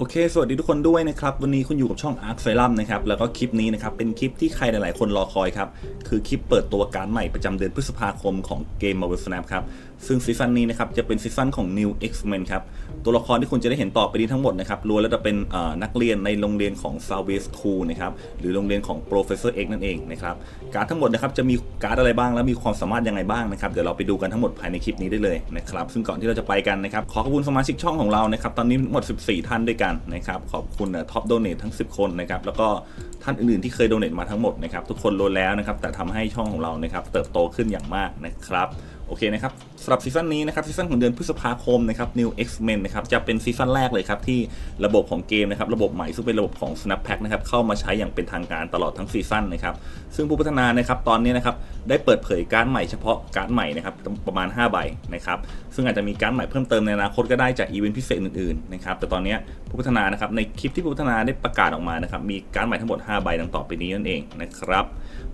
โอเค สวัสดีทุกคนด้วยนะครับ วันนี้คุณอยู่กับช่อง Arc s y l u m นะครับ แล้วก็คลิปนี้นะครับ เป็นคลิปที่ใครหลายๆ คนรอคอยครับ คือคลิปเปิดตัวการดใหม่ประจำเดือนพฤษภาคมของเกม Marvel Snap ครับ ซึ่งซีซั่นนี้นะครับจะเป็นซีซั่นของ New X-Men ครับ ตัวละครที่คุณจะได้เห็นต่อไปนี้ทั้งหมดนะครับล้วนแล้วจะเป็นนักเรียนในโรงเรียนของ s o u t h w e s t School นะครับหรือโรงเรียนของ Professor X นั่นเองนะครับการดทั้งหมดนะครับจะมีการ์ดอะไรบ้างและมีความสามารถยังไงบ้างนะครับเดี๋ยวเราไปดูกันทั้งหมดภายในคลิปนี้ได้เลยนะครับซึ่งก่อนที่เราจะไปกันนะครับขอขอบคุณสมาชิกช่องของเรานะครับตอนนี้ทั้งหมด 14 ท่านด้วยกันนะครับขอบคุณท็อปโดเนททั้ง 10 คนนะครับแล้วก็ท่านอื่นๆที่เคยโดเนทมาทั้งหมดนะครับทุกคนล้วนแล้วนะครับแต่ทำให้ช่องของเรานะครับเติบโตขึ้นอย่างมากนะครับโอเคนะครับ สำหรับซีซั่นนี้นะครับซีซั่นของเดือนพฤษภาคมนะครับ New X-Men นะครับจะเป็นซีซั่นแรกเลยครับที่ระบบของเกมนะครับระบบใหม่ซึ่งเป็นระบบของ Snap Pack นะครับเข้ามาใช้อย่างเป็นทางการตลอดทั้งซีซั่นนะครับซึ่งผู้พัฒนานะครับตอนนี้นะครับได้เปิดเผยการ์ดใหม่เฉพาะการ์ดใหม่นะครับประมาณ 5 ใบนะครับซึ่งอาจจะมีการ์ดใหม่เพิ่มเติมในอนาคตก็ได้จากอีเวนต์พิเศษอื่นๆนะครับแต่ตอนนี้ผู้พัฒนานะครับในคลิปที่ผู้พัฒนาได้ประกาศออกมานะครับมีการ์ดใหม่ทั้งหมด 5 ใบดังต่อไปนี้นั่นเองนะครับ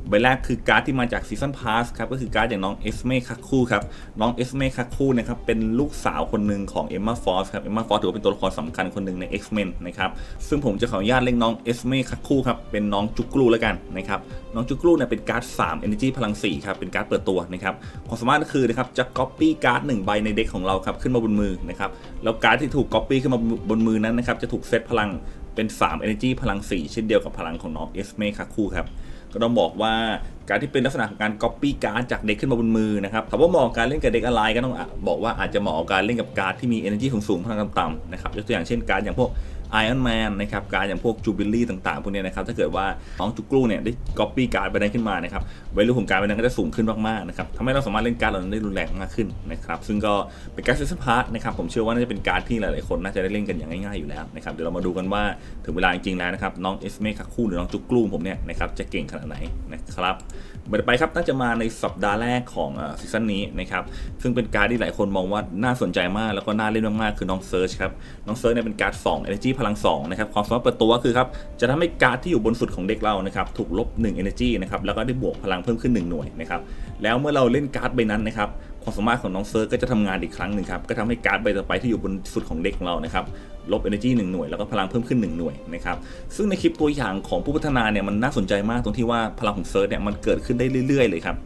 ใบแรกคือการ์ดที่มาจากซีซันพาสครับก็คือการ์ดอย่างน้องเอสเมคาคูครับน้องเอสเมคาคูนะครับเป็นลูกสาวคนหนึ่งของเอมมาฟอสครับเอมมาฟอสถือว่าเป็นตัวละครสำคัญคนหนึ่งใน X-Men นะครับซึ่งผมจะขออนุญาตเรียกน้องเอสเมคาคูครับเป็นน้องจุกรูแล้วกันนะครับน้องจุกรูเนี่ยเป็นการ์ด3 Energy พลัง4ครับเป็นการ์ดเปิดตัวนะครับความสามารถก็คือนะครับจะ Copy การ์ดหนึ่งใบในเด็กของเราครับขึ้นมาบนมือนะครับแล้วการ์ดที่ถูก Copy ขึ้นมาบนมือนั้นนะครับจะถูกเซตพลังเป็น 3 Energy พลัง 4 เช่นเดียวกับพลังของน้องเอสเมคาคูครับ ก็ต้องบอกว่าการที่เป็นลักษณะของการก๊อปปี้การ์ดจากเด็กขึ้นมาบนมือนะครับถามว่าเหมาะการเล่นกับเด็กอะไรก็ต้องบอกว่าอาจจะเหมาะกับการเล่นกับการ์ดที่มี energy สูงๆพลังต่ำๆนะครับยกตัวอย่างเช่นการ์ดอย่างพวก Iron Man นนะครับการอย่างพวก Jubilee ต่างๆ พวกนี้นะครับถ้าเกิดว่าน้องจุกรูเนี่ยได้ Copy การ์ดไปนั้นขึ้นมานะครับวัยรุ่นของการ์ดไปนั้นก็จะสูงขึ้นมากๆนะครับทำให้เราสามารถเล่นการ์ดเหล่านั้นได้รุนแรงมากขึ้นนะครับซึ่งก็เป็นการ์ดเซสพาร์ตนะครับผมเชื่อว่าน่าจะเป็นการ์ดที่หลายๆคนน่าจะได้เล่นกันอย่างง่ายๆอยู่แล้วนะครับเดี๋ยวเรามาดูกันว่าถึงเวลาจริงๆแล้วนะครับน้องเอสเมคคู่หรือน้องจุกรูผมเนี่ยนะครับจะเก่งขนาดไหนนะครับไปครับน่าจะมาในสัปดาห์แรกของซีซั่นนี้นะครับซึ่งเป็นการ์ดที่หลายคนมองว่าน่าสนใจมากแล้วก็น่าเล่นมากๆคือน้องเซิร์ชครับน้องเซิร์ชเนี่ยเป็นการ์ด2 Energy พลัง2นะครับความสามารถเปิดตัวก็คือครับจะทำให้การ์ดที่อยู่บนสุดของเด็กเรานะครับถูกลบ1 Energy นะครับแล้วก็ได้บวกพลังเพิ่มขึ้น 1 หน่วยนะครับแล้วเมื่อเราเล่นการ์ดใบนั้นนะครับความสามารถของน้องเซิร์ก็จะทำงานอีกครั้งหนึ่งครับก็ทำให้การ์ดใบต่อไปที่อยู่บนสุดของเด็กของเรานะครับลบ energy 1หน่วยแล้วก็พลังเพิ่มขึ้น 1 หน่วยนะครับซึ่งในคลิปตัวอย่างของผู้พัฒนาเนี่ยมันน่าสนใจมากตรงที่ว่าพลังของเซิร์ชเนี่ยมันเกิดขึ้นได้เรื่อยๆเลยครับ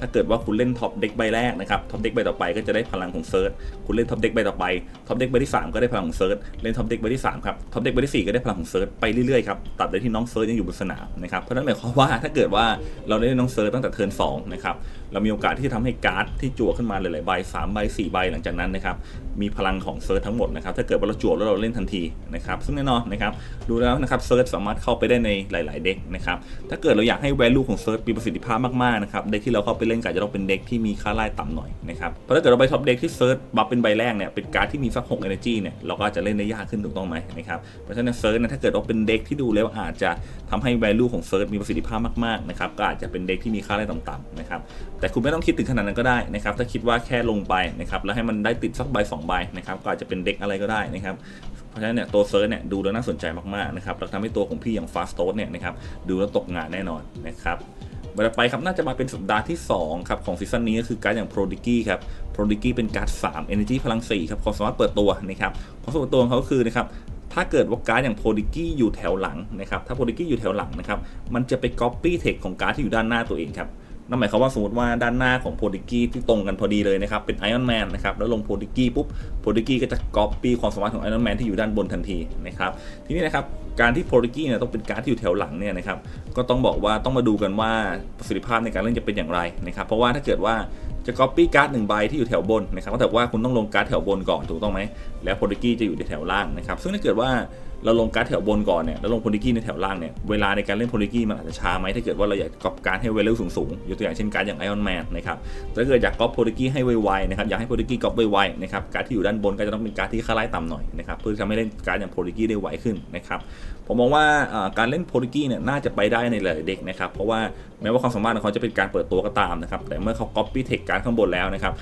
ถ้าเกิดว่าคุณเล่นท็อปเด็กใบแรกนะครับท็อปเด็กใบต่อไปก็จะได้พลังของเซิร์ชคุณเล่นท็อปเด็กใบต่อไปท็อปเด็กใบที่ 3 ก็ได้พลังของเซิร์ชเล่นท็อปเด็กใบที่3ครับท็อปเด็กใบที่4ก็ได้พลังของเซิร์ชไปเรื่อยๆครับตัดได้ที่น้องเซิร์ชยังอยู่บนสนามนะครับเพราะนั้นหมายความว่าถ้าเกิดว่าเราได้น้องเซิร์ชตั้งแต่เทิร์น2นะครับ เรามีโอกาสที่จะทำให้การ์ดที่จั่วขึ้นมาหลายๆใบ3ใบ4ใบหลังจากนั้นนะครับมีพลังของเซิร์ชทั้งหมดนะครับถ้าเกิดว่าเราจั่วแล้วเราเล่นทันทีนะครับซึ่งแน่นอนนะครับดูแล้วนะครับเซิร์ชสามารถเข้าไปได้ในหลาย ๆ เด็กนะครับถ้าเกิดเราอยากให้ value ของเซิร์ชมีประสิทธิภาพมากๆนะครับเด็กที่เราเข้าไปเล่นก็จะต้องเป็นเด็กที่มีค่าไล่ต่ำหน่อยนะครับเพราะถ้าเกิดเราไปท็อปเด็กที่เซิร์ชบัฟเป็นใบแรกเนี่ยเป็นการ์ดที่มีสัก6 energy เนี่ยเราก็จะเล่นได้ยากขึ้นถูกต้องไหมนะครับเพราะฉะนั้นเซิร์ชนี่ยถ้าเกิดว่าเป็นเด็กที่ดูแล้วอาจจะทำให้ value ของเซิร์ชมีประสิทธิภาพมากๆนะครับก็อาจจะเป็นเด็กที่มีค่าไล่ต่ำๆนะครับแต่คุณไม่ต้องคิดถึงขนาดนั้นก็ได้นะครับถ้าคิดว่าแค่ลงไปนะครับแล้วให้มันได้ติดสักใบสองใบนะครับก็อาจจะเป็นเด็กอะไรก็ได้นะครับเพราะฉะนั้นเนี่ยตัวเซิร์ชเนี่ยดูแล้วน่าสนใจมากๆนะครับแล้วทำให้ตัวของพี่อย่าง Fast t o a s t เนี่ยนะครับดูแล้วตกงานแน่นอนนะครับบันไปครับน่าจะมาเป็นสัปดาห์ที่2ครับของซีซั่นนี้ก็คือการดอย่าง Prodigy ครับ Prodigy เป็นการ์ด3 Energy พลัง4ครับความสามารถเปิดตัวนะครับความสามารถเปิดตัวของเขาคือนะครับถ้าเกิดว่าการ์ดอย่าง Prodigy อยู่แถวหลังนะครับถ้า Prodigy อยู่แถวหลังนะครับมันจะไป Copy Text ของการ์ดที่อยู่ด้านหน้าตัวเองครับ นั่นหมายความว่าสมมติว่าด้านหน้าของโพดิกี้ที่ตรงกันพอดีเลยนะครับ เป็นไอออนแมนนะครับแล้วลงโพดิกี้ปุ๊บโพดิกี้ก็จะก๊อปปี้ความสามารถของไอออนแมนที่อยู่ด้านบนทันทีนะครับทีนี้นะครับการที่โพดิกี้เนี่ยต้องเป็นการที่อยู่แถวหลังเนี่ยนะครับก็ต้องบอกว่าต้องมาดูกันว่าประสิทธิภาพในการเล่นจะเป็นอย่างไรนะครับเพราะว่าถ้าเกิดว่าจะ copy การ์ดหนึ่งใบที่อยู่แถวบนนะครับก็แต่ว่าคุณต้องลงการ์ดแถวบนก่อนถูกต้องไหมแล้วโพดิกี้จะอยู่ในแถวล่างนะครับซึ่งถ้าเกิดว่า เราลงการ์ดแถวบนก่อนเนี่ยแล้วลงโพลิกี้ในแถวล่างเนี่ยเวลาในการเล่นโพลิกี้มันอาจจะช้าไหมถ้าเกิดว่าเราอยากกอปการให้เวลสูงสูงๆยกตัวอย่างเช่นการ์ดอย่างไอออนแมนนะครับถ้าเกิดอยากกอปโพลิกี้ให้ไวๆนะครับอยากให้โพลิกี้กอปไวๆนะครับการ์ดที่อยู่ด้านบนก็จะต้องเป็นการ์ดที่ค่าไล่ต่ำหน่อยนะครับเพื่อทำให้เล่นการ์ดอย่างโพลิกี้ได้ไวขึ้นนะครับผมมองว่าการเล่นโพลิกี้เนี่ยน่าจะไปได้ในหลายเด็กนะครับเพราะว่าแม้ว่าความสามารถของเขาจะเป็นการเปิดตัวก็ตามนะครับแต่เมื่อเขาก๊อปปี้เทคการข้างบนแล้วนะครับ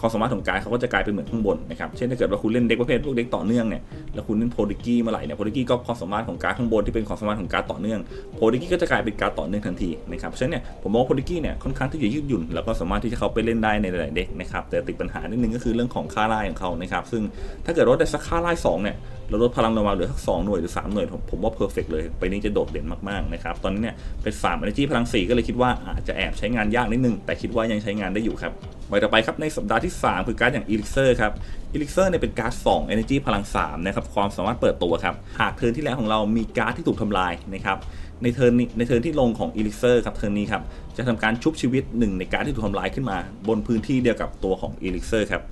ความสามารถของการเขาก็จะกลายเป็นเหมือนข้างบนนะครับ เช่นถ้าเกิดว่าคุณเล่นเด็กประเภทพวกเด็กต่อเนื่องเนี่ย แล้วคุณเล่นโพลิกี้มาไหลเนี่ย โพลิกี้ก็ความสามารถของการข้างบนที่เป็นความสามารถของการต่อเนื่อง โพลิกี้ก็จะกลายเป็นการต่อเนื่องทันทีนะครับเพราะฉะนั้นเนี่ยผมมองโพลิกี้เนี่ยค่อนข้างที่จะยืดหยุ่น แล้วก็สามารถที่จะเขาไปเล่นได้ในหลายๆเด็กนะครับ แต่ติดปัญหานิดนึงก็คือเรื่องของค่าไล่ของเขานะครับ ซึ่งถ้าเกิดว่าได้สักค่าไล่สองเนี่ย เราลดพลังลงมาเหลือสักสองหน่วยหรือ3หน่วยผมผมว่าเพอร์เฟกเลย ไปนี้จะโดดเด่นมากๆนะครับ ตอนนี้เนี่ยเป็นฟาม energy พลัง4ก็เลยคิดว่าอาจจะแอบใช้งานยากนิดนึง แต่คิดว่ายังใช้งานได้อยู่ครับใบต่อไปครับในสัปดาห์ที่ 3 คือการ์ดอย่าง Elixir ครับ Elixir เนี่ยเป็นการ์ด2 energy พลัง3นะครับความสามารถเปิดตัวครับหากเทิร์นที่แล้วของเรามีการ์ดที่ถูกทำลายนะครับในเทิร์นนี้ในเทิร์นที่ลงของ Elixir ครับเทิร์นนี้ครับจะทำการชุบชีวิตหนึ่งในการ์ดที่ถูกทำลายขึ้นมา บนพื้นที่เดียวกับตัวของ Elixir ครับ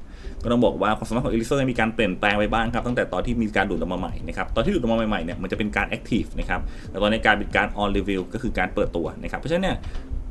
ก็ต้องบอกว่าความสามารถของเอลิเซอร์มีการเปลี่ยนแปลงไปบ้างครับตั้งแต่ตอนที่มีการดูดออกมาใหม่นะครับตอนที่ดูดออกมาใหม่ๆเนี่ยมันจะเป็นการแอคทีฟนะครับแต่ตอนในการเป็นการออนรีวิวก็คือการเปิดตัวนะครับเพราะฉะนั้นเนี่ย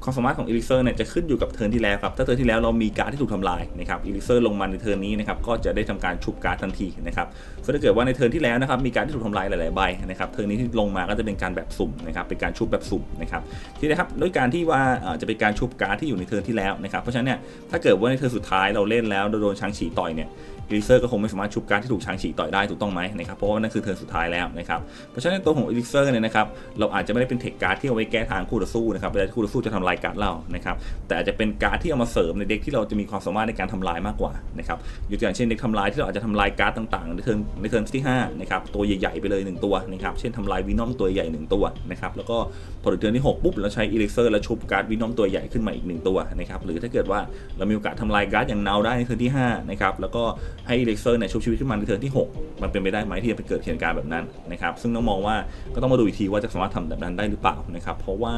ความสามารถของเอลิเซอร์เนี่ยจะขึ้นอยู่กับเทิร์นที่แล้วครับถ้าเทิร์นที่แล้วเรามีการดที่ถูกทำลายนะครับเอลิเซอร์ลงมาในเทิร์นนี้นะครับก็จะได้ทำการชุบการ์ดทันทีนะครับส่วนถ้าเกิดว่าในเทิร์นที่แล้วนะครับมีการดที่ถูกทำลายหลายๆใบนะครับเทิร์นนี้ที่ลงมาก็จะเป็นการแบบสุ่มนะครับเป็นการชุบแบบสุ่มนะครับที่นะครับด้วยการที่ว่าจะเป็นการชุบการ์ดที่อยู่ในเทิร์นที่แล้วนะครับเพราะฉะนั้นเนี่ยถ้าเกิดว่าในเทิร์นสุดท้ายเราเล่นแล้วเราโดนช้างฉีต่อยเนี่ย อีลิเซอร์ก็คงไม่สามารถชุบการที่ถูกช้างฉีกต่อยได้ถูกต้องไหมนะครับเพราะว่านั่นคือเทิร์นสุดท้ายแล้วนะครับเพราะฉะนั้นตัวของอีลิเซอร์เนี่ยนะครับเราอาจจะไม่ได้เป็นเทคการ์ดที่เอาไว้แก้ทางคู่ต่อสู้นะครับเวลาคู่ต่อสู้จะทำลายการ์ดเรานะครับแต่อาจจะเป็นการ์ดที่เอามาเสริมในเด็กที่เราจะมีความสามารถในการทำลายมากกว่านะครับยกตัวอย่างเช่นเด็กทำลายที่เราอาจจะทำลายการ์ดต่างๆ ในเทิร์นในเทิร์นที่5นะครับตัวใหญ่ๆไปเลย 1 ตัวนะครับเช่นทำลายวีนอมตัวใหญ่ 1 ตัวนะครับแล้วก็พอถึงเทิร์นที่ 6 ปุ๊บเราใช้อีลิเซอร์แล้วชุบการ์ดวีนอมตัวใหญ่ขึ้นมาอีก 1 ตัวนะครับหรือถ้าเกิดว่าเรามีโอกาสทำลายการ์ดอย่างเนาได้ในเทิร์นที่5นะครับแล้วก็ให้อีลิเซอร์เนี่ยชุบชีวิตขึ้นมาในเทิร์นที่ 6 มันเป็นไปได้ไหมที่จะไปเกิดเหตุการณ์แบบนั้นนะครับซึ่งต้องมองว่าก็ต้องมาดูอีกทีว่าจะสามารถทำแบบนั้นได้หรือเปล่านะครับเพราะว่า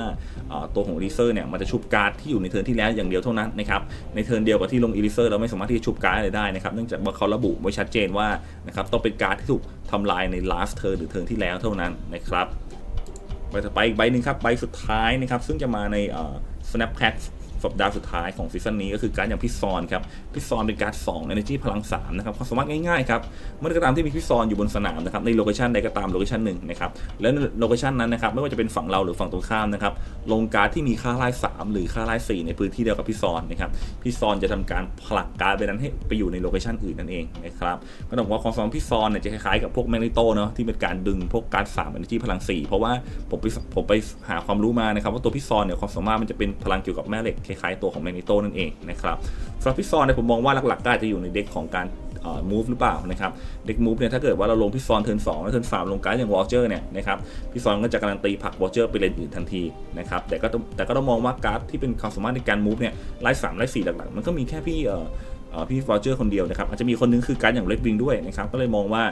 ตัวของอีลิเซอร์เนี่ยมันจะชุบการ์ดที่อยู่ในเทิร์นที่แล้วอย่างเดียวเท่านั้นนะครับในเทิร์นเดียวกับที่ลงอีลิเซอร์เราไม่สามารถที่จะชุบการ์ดอะไรได้นะครับเนื่องจากว่าเขาระบุไว้ชัดเจนว่านะครับต้องเป็นการ์ดที่ถูกทำลายใน last turn หรือเทิร์นที่แล้วเท่านั้นนะครับใบต่อไปอีกใบหนึ่งครับใบสุดท้ายนะครับซึ่งจะมาใน snap pack สัปดาห์สุดท้ายของซีซั่นนี้ก็คือการอย่างพิซซอนครับพิซซอนเป็นการ์ด2 Energy พลัง3นะครับความสามารถง่ายๆครับเมื่อใดก็ตามที่มีพิซซอนอยู่บนสนามนะครับในโลเคชันใดก็ตามโลเคชันหนึ่งนะครับและโลเคชันนั้นนะครับไม่ว่าจะเป็นฝั่งเราหรือฝั่งตรงข้ามนะครับลงการ์ดที่มีค่าไล่3หรือค่าไล่4ในพื้นที่เดียวกับพิซซอนนะครับพิซซอนจะทำการผลักการ์ดไปนั้นให้ไปอยู่ในโลเคชันอื่นนั่นเองนะครับก็ต้องบอกว่าความสามารถพิซซอนเนี่ยจะคล้ายๆกับพวกแมกนิโตเนาะที่เป็นการดึงพวกการ์ด3 Energy พลัง4เพราะว่าผมไปผมไปหาความรู้มานะครับว่าตัวพิซซอนเนี่ยความสามารถมันจะเป็นพลังเกี่ยวกับแม่เหล็กคล้ายๆตัวของแมกนิโตนั่นเองนะครับสำหรับพิซซอนเนี่ยผมมองว่าหลักๆก็อาจจะอยู่ในเด็กของการเอ่อ move หรือเปล่านะครับเด็ก move เนี่ยถ้าเกิดว่าเราลงพิซซอนเทิร์น2แล้วเทิร์น3ลงการ์ดอย่างวอลเจอร์เนี่ยนะครับพิซซอนก็จะการันตีผลักวอลเจอร์ไปเลนอื่นทันทีนะครับแต่ก็ต้องแต่ก็ต้องมองว่าการ์ดที่เป็นความสามารถในการ move เนี่ยไล่3ไล่4หลักๆ มันก็มีแค่พี่เอ่อพี่วอลเจอร์คนเดียวนะครับอาจจะมีคนนึงคือการ์ดอย่างเลดวิงด้วยนะครับก็เลยมองว่า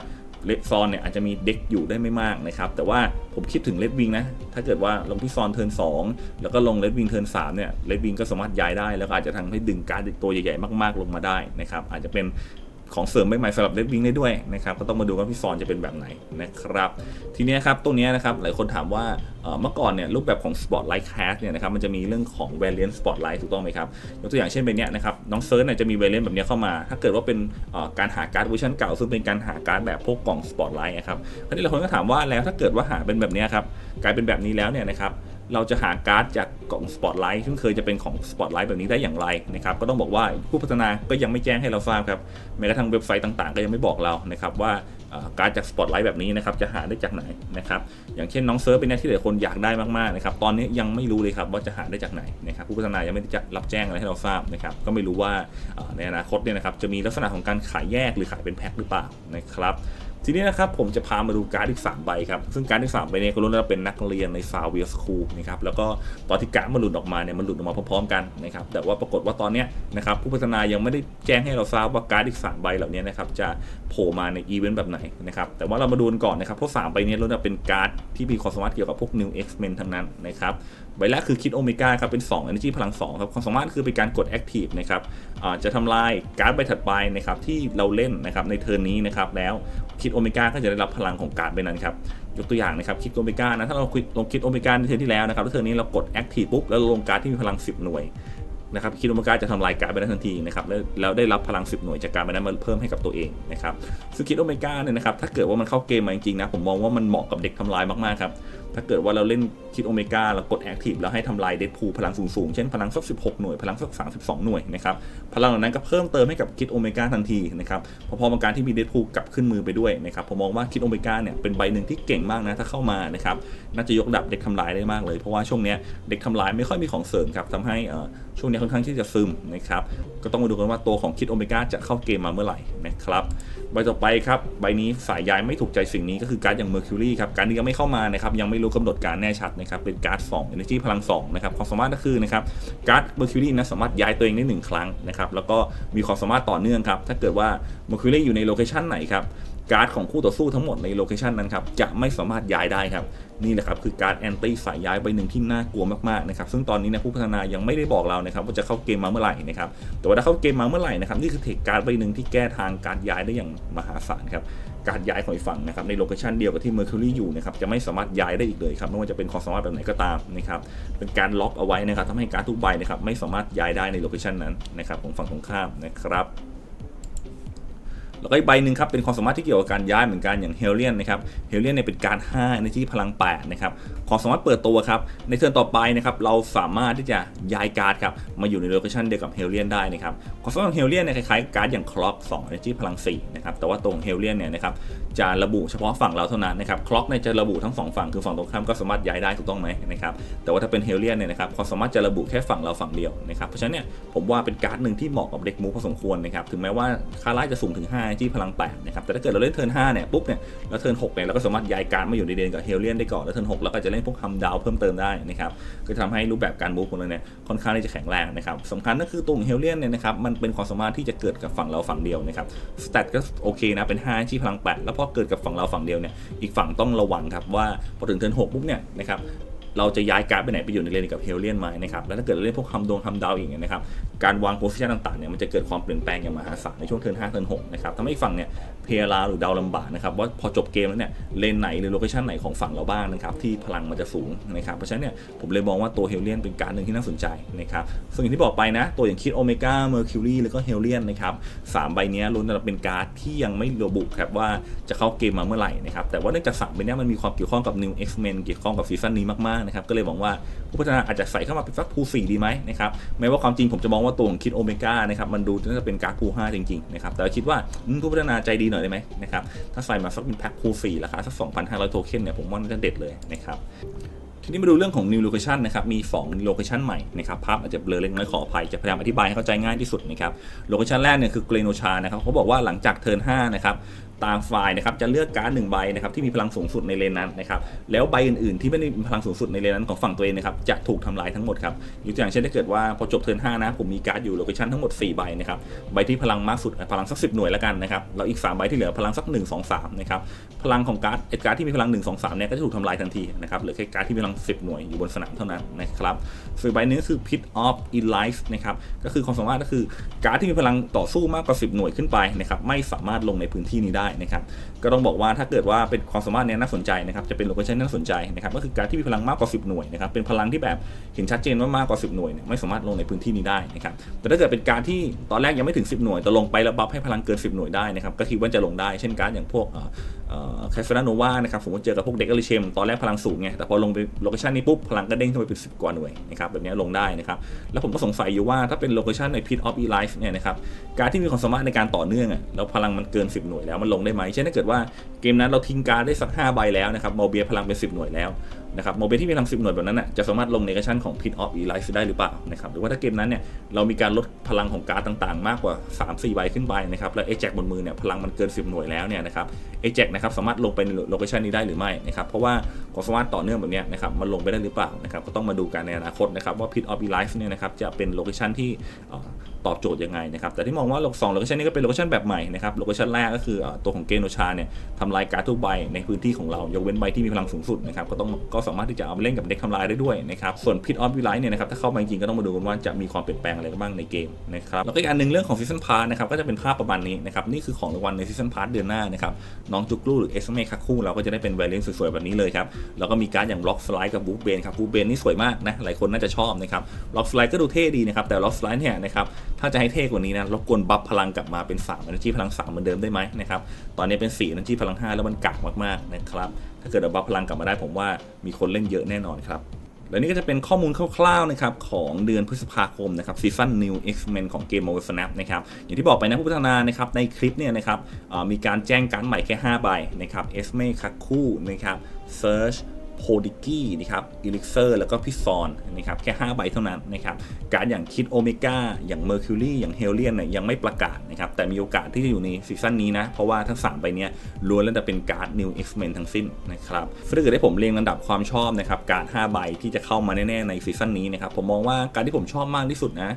เลดซอนเนี่ยอาจจะมีเด็กอยู่ได้ไม่มากนะครับ แต่ว่าผมคิดถึงเลดวิงนะ ถ้าเกิดว่าลงพิซซอนเทิร์นสแล้วก็ลงเลดวิงเทิร์นสเนี่ยเลดวิงก็สามารถย้ายได้ แล้วก็อาจจะทำให้ดึงการ์ดตัวใหญ่ๆมาก ๆ ลงมาได้นะครับ อาจจะเป็น ของเสริมใหม่ๆสำหรับเลดวิงได้ด้วยนะครับก็ต้องมาดูว่าพิซซอนจะเป็นแบบไหนนะครับทีนี้ครับตรงนี้นะครับหลายคนถามว่าเมื่อก่อนเนี่ยรูปแบบของ Spotlight Cast เนี่ยนะครับมันจะมีเรื่องของ Variant Spotlight ถูกต้องไหมครับยกตัวอย่างเช่นเป็นเนี้ยนะครับน้องเซิร์ชเนี่ยจะมี Variant แบบเนี้ยเข้ามา ถ้าเกิดว่าเป็นการหาการ์ดเวอร์ชันเก่า ซึ่งเป็นการหาการ์ดแบบพวกกล่อง Spotlight นะครับคราวนี้หลายคนก็ถามว่าแล้วถ้าเกิดว่าหาเป็นแบบเนี้ยครับกลายเป็นแบบนี้แล้วเนี่ยนะครับ เราจะหาการ์ดจากกล่อง Spotlight ซึ่งเคยจะเป็นของ Spotlight แบบนี้ได้อย่างไรนะครับก็ต้องบอกว่าผู้พัฒนาก็ยังไม่แจ้งให้เราทราบครับแม้กระทั่งเว็บไซต์ต่างๆ ก็ยังไม่บอกเรานะครับว่าการ์ดจาก Spotlight แบบนี้นะครับจะหาได้จากไหนนะครับอย่างเช่นน้องเซิร์ฟเป็นเนี่ที่หลายคนอยากได้มากๆนะครับตอนนี้ยังไม่รู้เลยครับว่าจะหาได้จากไหนนะครับผู้พัฒนายังไม่ได้รับแจ้งอะไรให้เราทราบนะครับก็ไม่รู้ว่าในอนาคตเนี่ยนะครับจะมีลักษณะของการขายแยกหรือขายเป็นแพ็คหรือเปล่านะครับ ทีนี้นะครับผมจะพามาดูการ์ดอีก3ใบครับ ซึ่งการ์ดอีก3ใบเนี่ยก็รู้ว่าเป็นนักเรียนในซาเวียสคูลนะครับแล้วก็ตอนที่การ์ดมันหลุดออกมาเนี่ยมันหลุดออกมาพร้อมๆกันนะครับแต่ว่าปรากฏว่าตอนเนี้ยนะครับผู้พัฒนายังไม่ได้แจ้งให้เราทราบว่าการ์ดอีก3ใบเหล่านี้นะครับจะโผล่มาในอีเวนต์แบบไหนนะครับแต่ว่าเรามาดูกันก่อนนะครับเพราะ3ใบเนี้ล้วนแต่เป็นการ์ดที่มีความสามารถเกี่ยวกับพวก New X-Men ทั้งนั้นนะครับ ใบแรกคือคิดโอเมก้าครับเป็น 2 Energy พลัง2ครับความสามารถคือเป็นการกด Active นะครับจะทำลายการ์ดใบถัดไปนะครับที่เราเล่นนะครับในเทิร์นนี้นะครับแล้วคิดโอเมก้าก็จะได้รับพลังของการ์ดใบนั้นครับยกตัวอย่างนะครับคิดโอเมก้านะถ้าเราลงคิดโอเมก้าในเทิร์นที่แล้วนะครับแล้วเทิร์นนี้เรากด Active ปุ๊บแล้วลงการ์ดที่มีพลัง 10 หน่วยนะครับคิดโอเมก้าจะทำลายการ์ดไปได้ทันทีนะครับแล้วแล้วได้รับพลัง 10 หน่วยจากการไปนั้นมาเพิ่มให้กับตัวเองนะครับซึ่งคิดโอเมก้าเนี่ยนะครับถ้าเกิดว่ามันเข้าเกมมาจริงๆนะผมมองว่ามันเหมาะกับเด็กทำลายมากๆครับ ถ้าเกิดว่าเราเล่นคิดโอเมก้าเรากดแอคทีฟแล้วให้ทำลายเดดพูพลังสูงๆ เช่นพลังสัก 16 หน่วย พลังสัก 32 หน่วยนะครับพลังเหล่านั้นก็เพิ่มเติมให้กับคิดโอเมก้าทันทีนะครับพอๆกับการที่มีเดดพูกลับขึ้นมือไปด้วยนะครับผมมองว่าคิดโอเมก้าเนี่ยเป็นใบหนึ่งที่เก่งมากนะถ้าเข้ามานะครับน่าจะยกดับเด็กทำลายได้มากเลย เพราะว่าช่วงเนี้ยเด็กทำลายไม่ค่อยมีของเสริมครับทำให้เอ่อช่วงนี้ค่อนข้างที่จะซึมนะครับก็ต้องมาดูกันว่าตัวของคิดโอเมก้าจะเข้าเกมมาเมื่อไหร่นะครับ ใบต่อไปครับใบนี้สายย้ายไม่ถูกใจสิ่งนี้ก็คือการ์ดอย่าง Mercury ครับการดนี้ยังไม่เข้ามานะครับยังไม่รู้กำหนดการแน่ชัดนะครับเป็นการ์ด2 Energy พลัง2นะครับความสามารถก็คือนะครับการ์ด Mercury นะสามารถย้ายตัวเองได้ 1 ครั้งนะครับแล้วก็มีความสามารถต่อเนื่องครับถ้าเกิดว่า Mercury อยู่ในโลเคชันไหนครับ การ์ดของคู่ต่อสู้ทั้งหมดในโลเคชันนั้นครับจะไม่สามารถย้ายได้ครับนี่แหละครับคือการแอนตี้สายย้ายใบหนึ่งที่น่ากลัวมากๆนะครับซึ่งตอนนี้นะผู้พัฒนายังไม่ได้บอกเรานะครับว่าจะเข้าเกมมาเมื่อไหร่นะครับแต่ว่าถ้าเข้าเกมมาเมื่อไหร่นะครับนี่คือเทคการ์ดใบหนึ่งที่แก้ทางการย้ายได้อย่างมหาศาลครับการย้ายของอีกฝั่งนะครับในโลเคชันเดียวกับที่ Mercury อยู่นะครับจะไม่สามารถย้ายได้อีกเลยครับไม่ว่าจะเป็นความสามารถแบบไหนก็ตามนะครับเป็นการล็อกเอาไว้นะครับทำให้การดทุกใบนะครับไม่สามารถย้ายได้ในโลเคชันนั้นนะครับของฝั่งตรงข้ามนะครับ แล้วก็อีกใบหนึ่งครับเป็นความสามารถที่เกี่ยวกับการย้ายเหมือนกันอย่างเฮลเลียนนะครับเฮลเลียนเนี่ยเป็นการ5 energy พลัง8นะครับความสามารถเปิดตัวครับในเทิร์นต่อไปนะครับเราสามารถที่จะย้ายการ์ดครับมาอยู่ในโลเคชันเดียวกับเฮลเลียนได้นะครับความสามารถของเฮลเลียนเนี่ยคล้ายๆการ์ดอย่างคล็อก2 energy พลัง4นะครับแต่ว่าตรงเฮลเลียนเนี่ยนะครับจะระบุเฉพาะฝั่งเราเท่านั้นนะครับคล็อกเนี่ยจะระบุทั้งสองฝั่งคือฝั่งตรงข้ามก็สามารถย้ายได้ถูกต้องไหมนะครับแต่ว่าถ้าเป็นเฮลเลียนเนี่ยนะครับความสามารถจะระบุแค่ฝั่งเราฝั่งเดียวนะครับเพราะฉะนั้นเนี่ยผมว่าเป็นการ์ดหนึ่งที่เหมาะกับเด็กมูพอสมควรนะครับถึงแม้ว่าค่าไล่จะสูงถึง5 energy พลัง8นะครับแต่ถ้าเกิดเราเล่นเทิร์น5เนี่ยปุ๊บเนี่ยแล้วเทิร์น6เนี่ยเราก็สามารถย้ายการมาอยู่ในเดนกับเฮลเลียนได้ก่อนแล้วเทิร์น6เราก็จะเล่นพวกฮัมดาวเพิ่มเติมได้นะครับก็ทำให้รูปแบบการบู๊ของเราเนี่ยค่อนข้างที่จะแข็งแรงนะครับสำคัญก็คือตัวของเฮลเลียนเนี่ยนะครับมันเป็นความสามารถที่จะเกิดกับฝั่งเราฝั่งเดียวนะครับสเตตก็โอเคนะเป็น5ที่พลัง8แล้วพอเกิดกับฝั่งเราฝั่งเดียวเนี่ยอีกฝั่งต้องระวังครับว่าพอถึงเทิร์น6ปุ๊บเนี่ยนะครับ เราจะย้ายการ์ดไปไหนไปอยู่ในเลนกับเฮลเลียนไหมนะครับแล้วถ้าเกิดเราเล่นพวกฮัมดวงฮัมดาวอีกเนี่ยนะครับการวางโพสิชันต่างๆเนี่ยมันจะเกิดความเปลี่ยนแปลงอย่างมหาศาลในช่วงเทิร์น5เทิร์น6นะครับทำให้ฝั่งเนี่ยเพลาหรือดาวลำบากนะครับว่าพอจบเกมแล้วเนี่ยเลนไหนหรือโลเคชันไหนของฝั่งเราบ้างนะครับที่พลังมันจะสูงนะครับเพราะฉะนั้นเนี่ยผมเลยมองว่าตัวเฮลเลียนเป็นการหนึ่งที่น่าสนใจนะครับซึ่งอย่างที่บอกไปนะตัวอย่างคิดโอเมก้าเมอร์คิวรีแล้วก็เฮลเลียนนะครับสามใบเนี้ยล้วนแต่เป็นการ์ดที่ยังไม่ระบุครับว่าจะเข้าเกมมาเมื่อไหร่นะครับแต่ว่าเนื่องจากสามใบนี้มันมีความเกี่ยวข้องกับ New X-Men เกี่ยวข้องกับซีซั่นนี้มากนะครับก็เลยมองว่าผู้พัฒนาอาจจะใส่เข้ามาเป็นฟักพูสี่ดีไหมนะครับแม้ว่าความจริงผมจะมองว่าตัวของคิดโอเมก้านะครับมันดูน่าจะเป็นการ์ดพูห้าจริงๆนะครับแต่คิดว่าผู้พัฒนาใจดีหน่อยได้ไหมนะครับถ้าใส่มาสักเป็นแพ็คพูสี่ราคาสัก2,500โทเค็นเนี่ยผมว่าน่าจะเด็ดเลยนะครับทีนี้มาดูเรื่องของ new location นะครับ มี2 location ใหม่นะครับ ภาพอาจจะเบลอเล็กน้อยขออภัย จะพยายามอธิบายให้เข้าใจง่ายที่สุดนะครับ location แรกเนี่ยคือเกรโนชานะครับ เขาบอกว่าหลังจากเทิร์น5นะครับตามไฟล์นะครับจะเลือกการ์ดหนึ่งใบนะครับที่มีพลังสูงสุดในเลนนั้นนะครับแล้วใบอื่นๆ ที่ไม่ได้มีพลังสูงสุดในเลนนั้นของฝั่งตัวเองนะครับจะถูกทำลายทั้งหมดครับยกตัวอย่างเช่นถ้าเกิดว่าพอจบเทิร์น5นะผมมีการ์ดอยู่โลเคชันทั้งหมด 4 ใบนะครับใบที่พลังมากสุดพลังสัก10หน่วยแล้วกันนะครับแล้วอีก 3 ใบที่เหลือพลังสัก1 2 3นะครับพลังของการ์ดไอ้การ์ดที่มีพลัง 1 2 3เนี่ยก็จะถูกทำลายทันทีนะครับเหลือแค่การ์ดที่มีพลัง 10 หน่วยอยู่บนสนามเท่านั้นนะครับส่วนใบนี้ก็คือ Pit of Elife นะครับก็คือความสามารถก็คือการ์ดที่มีพลังต่อสู้มากกว่า 10 หน่วยขึ้นไปนะครับไม่สามารถลงในพื้นที่นี้ได้นะครับก็ต้องบอกว่าถ้าเกิดว่าเป็นความสามารถเนี้ยน่าสนใจนะครับจะเป็นโลเคชั่นน่าสนใจนะครับก็คือการที่มีพลังมากกว่า 10 หน่วยนะครับเป็นพลังที่แบบเห็นชัดเจนว่ามากกว่า 10 หน่วยเนี่ยไม่สามารถลงในพื้นที่นี้ได้นะครับแต่ถ้าเกิดเป็นการที่ตอนแรกยังไม่ถึง 10 หน่วยแต่ลงไปแล้วบัฟให้พลังเกิน 10 หน่วยได้นะครับก็คิดว่าจะลงได้เช่นการอย่างพวก แคสนาโนวานะครับสมมติเจอกับพวกเด็กอลิเชมตอนแรกพลังสูงไงแต่พอลงไปโลเคชันนี้ปุ๊บพลังก็เด้งขึ้นไปเป็นสิบกว่าหน่วยนะครับแบบนี้ลงได้นะครับแล้วผมก็สงสัยอยู่ว่าถ้าเป็นโลเคชันในพีทออฟอีไลฟ์เนี่ยนะครับการที่มีความสามารถในการต่อเนื่องอะแล้วพลังมันเกิน 10 หน่วยแล้วมันลงได้ไหมเช่นถ้าเกิดว่าเกมนั้นเราทิ้งการได้สัก5ใบแล้วนะครับโมเบียพลังเป็น 10 หน่วยแล้ว นะครับโมเบียที่มีพลัง 10 หน่วยแบบนั้นน่ะจะสามารถลงในกระชั้นของ Pit of Elife ได้หรือเปล่านะครับหรือว่าถ้าเกมนั้นเนี่ยเรามีการลดพลังของการ์ดต่างๆ มากกว่า 3-4 ใบขึ้นไปนะครับแล้วเอแจ็กบนมือเนี่ยพลังมันเกิน 10 หน่วยแล้วเนี่ยนะครับเอแจ็กนะครับสามารถลงไปในโลเคชันนี้ได้หรือไม่นะครับเพราะว่าความสามารถต่อเนื่องแบบนี้นะครับมันลงไปได้หรือเปล่านะครับก็ต้องมาดูกันในอนาคตนะครับว่า Pit of Elife เนี่ยนะครับจะเป็นโลเคชันที่ ตอบโจทย์ยังไงนะครับ แต่ที่มองว่าสองโลเคชันนี้ก็เป็นโลเคชันแบบใหม่นะครับ โลเคชันแรกก็คือตัวของเกโนชาเนี่ยทำลายการ์ดทุกใบในพื้นที่ของเรา ยกเว้นใบที่มีพลังสูงสุดนะครับ ก็ต้องก็สามารถที่จะเอาไปเล่นกับเด็กทำลายได้ด้วยนะครับ ส่วนพิทออฟวิไลท์เนี่ยนะครับ ถ้าเข้ามาจริงก็ต้องมาดูกันว่าจะมีความเปลี่ยนแปลงอะไรบ้างในเกมนะครับ แล้วก็อีกอันหนึ่งเรื่องของซีซันพาร์นะครับ ก็จะเป็นภาพประมาณนี้นะครับ นี่คือของรางวัลในซีซันพาร์เดือนหน้านะครับ น้องจุกลูหรือเอสเมคักคู่เราก็จะได้เป็นแวรเลนสวยๆแบบนี้เลยครับ แล้วก็มีการ์ดอย่างล็อกสไลด์กับบูเบนครับบูเบนนี่สวยมากนะ หลายคนน่าจะชอบนะครับล็อกสไลด์ก็ดูเท่ดีนะครับแต่ล็อกสไลด์เนี่ยนะครับ ถ้าจะให้เท่กว่านี้นะรบกวนบัฟพลังกลับมาเป็น3 energy พลัง3เหมือนเดิมได้ไหมนะครับตอนนี้เป็น4 energy พลัง 5 แล้วมันกากมากๆนะครับถ้าเกิดบัฟพลังกลับมาได้ผมว่ามีคนเล่นเยอะแน่นอนครับและนี่ก็จะเป็นข้อมูลคร่าวๆนะครับของเดือนพฤษภาคมนะครับซีซั่น New X-Men ของเกม Marvel Snap นะครับอย่างที่บอกไปนะผู้พัฒนานะครับในคลิปเนี่ยนะครับมีการแจ้งการใหม่แค่ 5 ใบนะครับ Esme Kaku นะครับ Search โพดิกี้นะครับอิลิกเซอร์แล้วก็พิซอนนะครับแค่ 5 ใบเท่านั้นนะครับการอย่างคิดโอเมก้าอย่างเมอร์คิวรีอย่างเฮลเลียนเนี่ยยังไม่ประกาศนะครับแต่มีโอกาสที่จะอยู่ในซีซั่นนี้นะ เพราะว่าทั้ง 3 ใบเนี้ยล้วนแล้วแต่เป็นการ์ด New X-Men ทั้งสิ้นนะครับถ้าเกิดให้ผมเรียงลำดับความชอบนะครับการ์ด5ใบที่จะเข้ามาแน่ๆในซีซั่นนี้นะครับผมมองว่าการที่ผมชอบมากที่สุดนะ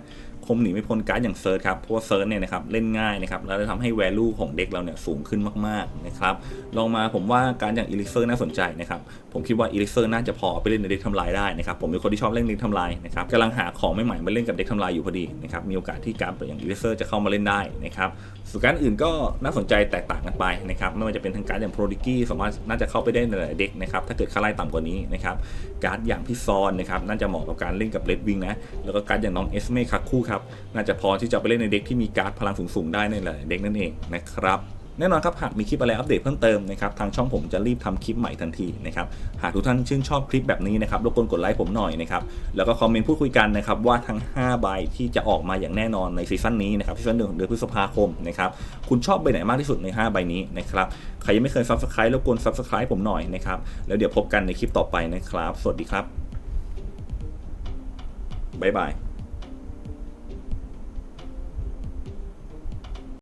คมหนีไม่พ้นการ์ดอย่างเซิร์ชครับเพราะว่าเซิร์ชเนี่ยนะครับเล่นง่ายนะครับแล้วจะทำให้ value ของเด็กเราเนี่ยสูงขึ้นมากๆนะครับลองมาผมว่าการอย่างอีลิเซอร์น่าสนใจนะครับผมคิดว่าอีลิเซอร์น่าจะพอไปเล่นในเด็กทำลายได้นะครับผมเป็นคนที่ชอบเล่นเด็กทำลายนะครับกำลังหาของใหม่ๆมาเล่นกับเด็กทำลายอยู่พอดีนะครับมีโอกาสที่การ์ดอย่างอีลิเซอร์จะเข้ามาเล่นได้นะครับส่วนการดอื่นก็น่าสนใจแตกต่างกันไปนะครับไม่ว่าจะเป็นทั้งการดอย่างโปรดิกี้สามารถน่าจะเข้าไปได้ในหลายเด็กนะครับถ้าเกิดค่าไล่ต่ำกว่านี้นะครับการ์ดอย่างพิซอนนะครับน่าจะเหมาะกับการเล่นกับเลดวิงนะแล้วก็การดอย่างน้องเอสเมคักคู่ครับน่าจะพอที่จะไปเล่นในเด็กที่มีการ์ดพลังสูงๆได้ในหลายเด็กนั่นเองนะครับแน่นอนครับหากมีคลิปอะไรอัปเดตเพิ่มเติมนะครับทางช่องผมจะรีบทำคลิปใหม่ทันทีนะครับหากทุกท่านชื่นชอบคลิปแบบนี้นะครับรบกวนกดไลค์ผมหน่อยนะครับแล้วก็คอมเมนต์พูดคุยกันนะครับว่าทั้ง5ใบที่จะออกมาอย่างแน่นอนในซีซั่นนี้นะครับซีซั่นหนึ่งเดือนพฤษภาคมนะครับคุณชอบใบไหนมากที่สุดใน 5 ใบนี้นะครับใครยังไม่เคย Subscribe รบกวน Subscribe ผมหน่อยนะครับแล้วเดี๋ยวพบกันในคลิปต่อไปนะครับ สวัสดีครับบ๊ายบาย